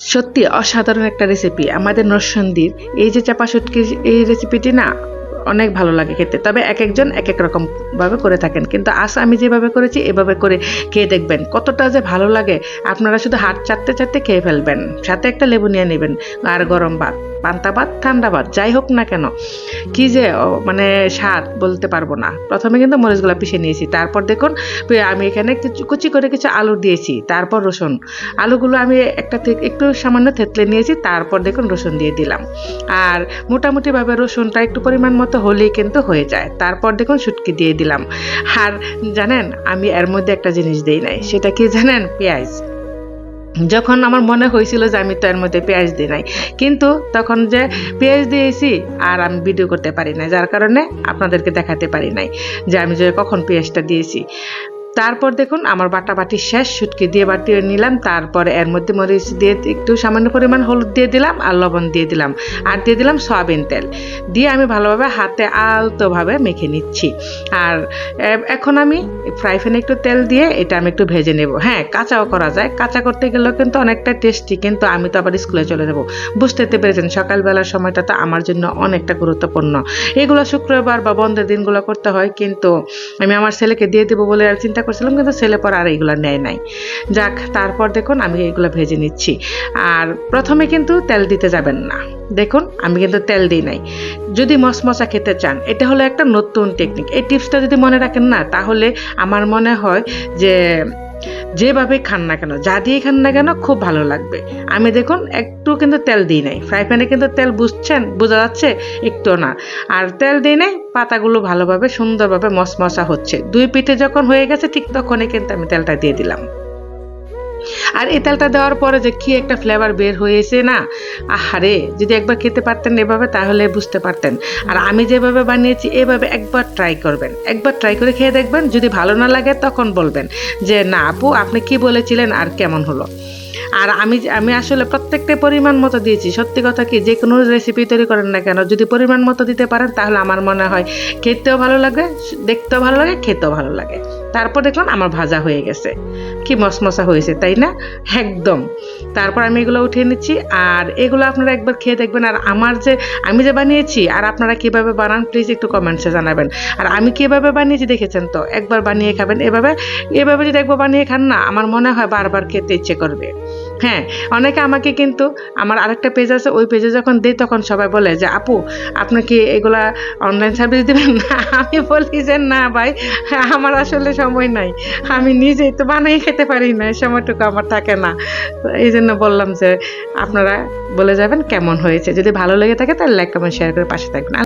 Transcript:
সত্যি অসাধারণ একটা রেসিপি আমাদের নরসন্দির এই যে চাপা শুটকির এই রেসিপিটি না অনেক ভালো লাগে খেতে। তবে এক একজন এক এক রকমভাবে করে থাকেন। কিন্তু আজ আমি যেভাবে করেছি, এভাবে করে খেয়ে দেখবেন। কতটা যে ভালো লাগে। আপনারা শুধু হাত চাটতে চাটতে খেয়ে ফেলবেন। সাথে একটা লেবু নিয়ে নেবেন। আর গরম ভাত। পান্তা ভাত, ঠান্ডা ভাত, যাই হোক না কেন। কি যে মানে স্বাদ বলতে পারব না। প্রথমে কিন্তু মরিচগুলো পিষে নিয়েছি। তারপর দেখুন আমি এখানে কুচি করে কিছু আলু দিয়েছি। তারপর রসুন। আলুগুলো আমি একটা একটু সামান্য থেতলে নিয়েছি। তারপর দেখুন, রসুন দিয়ে দিলাম। আর মোটামুটিভাবে রসুনটা একটু পরিমাণ মতো হলেই কিন্তু হয়ে যায়। তারপর দেখুন, শুটকি দিয়ে দিলাম। আর জানেন, আমি এর মধ্যে একটা জিনিস দিই নাই। সেটা কি জানেন? পেঁয়াজ। যখন আমার মনে হয়েছিল যে আমি তো এর মধ্যে পেঁয়াজ দিই নাই, কিন্তু তখন যে পেঁয়াজ দিয়েছি আর আমি ভিডিও করতে পারি নাই, যার কারণে আপনাদেরকে দেখাতে পারি নাই যে আমি যে কখন পেঁয়াজটা দিয়েছি। তারপর দেখুন, আমার বাটা বাটি শেষ, শুটকি দিয়ে বাটি নিলাম, তারপরে এর মধ্যে মরিচ দিয়ে একটু সামান্য পরিমাণ হলুদ দিয়ে দিলাম আর লবণ দিয়ে দিলাম। আর দিয়ে দিলাম সয়াবিন তেল। দিয়ে আমি ভালোভাবে হাতে আলতোভাবে মেখে নিচ্ছি। আর এখন আমি ফ্রাই প্যানে একটু তেল দিয়ে এটা আমি একটু ভেজে নেব। হ্যাঁ কাঁচাও করা যায়। কাঁচা করতে গেলেও কিন্তু অনেকটা টেস্টি, কিন্তু আমি তো আবার স্কুলে চলে যাব। বুঝতে পেরেছেন, সকালবেলার সময়টা তো আমার জন্য অনেকটা গুরুত্বপূর্ণ। এগুলো শুক্রবার বা বন্ধের দিনগুলো করতে হয়, কিন্তু আমি আমার ছেলেকে দিয়ে দেবো বলে আর চিন্তা করছিলাম, কিন্তু ছেলে পর আর এইগুলো নেয় নাই। যাক, তারপর দেখুন আমি এইগুলো ভেজে নিচ্ছি। আর প্রথমে কিন্তু তেল দিতে যাবেন না। দেখুন, আমি কিন্তু তেল দিই নাই। যদি মশমশা খেতে চান, এটা হলো একটা নতুন টেকনিক এই টিপসটা যদি মনে রাখেন না, তাহলে আমার মনে হয় যে যেভাবে খান না কেন, যা দিয়ে খান না কেন খুব ভালো লাগবে। আমি দেখুন, একটু কিন্তু তেল দিই নাই। ফ্রাই প্যানে কিন্তু তেল বুঝছেন, বোঝা যাচ্ছে? একটু না। আর তেল দিই নাই, পাতাগুলো ভালোভাবে, সুন্দরভাবে মশমশা হচ্ছে। দুই পিঠে যখন হয়ে গেছে, ঠিক তখনই কিন্তু আমি তেলটা দিয়ে দিলাম। আর এ তেলটা দেওয়ার পরে যে কি একটা ফ্লেভার বের হয়েছে না, আহারে, যদি একবার খেতে পারতেন এভাবে, তাহলে বুঝতে পারতেন। আর আমি যেভাবে বানিয়েছি, এভাবে একবার ট্রাই করবেন। একবার ট্রাই করে খেয়ে দেখবেন, যদি ভালো না লাগে তখন বলবেন যে, না আপু, আপনি কি বলেছিলেন আর কেমন হলো? আর আমি আমি আসলে প্রত্যেকটা পরিমাণ মতো দিয়েছি। সত্যি কথা কি, যে কোনো রেসিপি তৈরি করেন না কেন, যদি পরিমাণ মতো দিতে পারেন, তাহলে আমার মনে হয় খেতেও ভালো লাগে, দেখতেও ভালো লাগে, খেতেও ভালো লাগে। তারপর দেখলাম আমার ভাজা হয়ে গেছে। কি মশমশা হয়েছে, তাই না? একদম। তারপর আমি এগুলো উঠিয়ে নিচ্ছি। আর এগুলো আপনারা একবার খেয়ে দেখবেন। আর আমার যে আমি যে বানিয়েছি, আর আপনারা কীভাবে বানান প্লিজ একটু কমেন্টসে জানাবেন। আর আমি কীভাবে বানিয়েছি দেখেছেন তো? একবার বানিয়ে খাবেন। এভাবে এভাবে যদি একবার বানিয়ে খান না, আমার মনে হয় বারবার খেতে ইচ্ছে করবে। হ্যাঁ অনেকে আমাকে কিন্তু, আমার আরেকটা পেজ আছে, ওই পেজে যখন দিই তখন সবাই বলে যে, আপু, আপনি কি এগুলা অনলাইন সার্ভিস দিবেন? না, আমি বলি যে, না ভাই, আমার আসলে সময় নাই। আমি নিজেই তো বানিয়ে খেতে পারি না সময়টুকু আমার থাকে না। তো এই জন্য বললাম যে, আপনারা বলে যাবেন কেমন হয়েছে। যদি ভালো লেগে থাকে তাহলে লাইক কমেন্ট শেয়ার করে পাশে থাকবেন।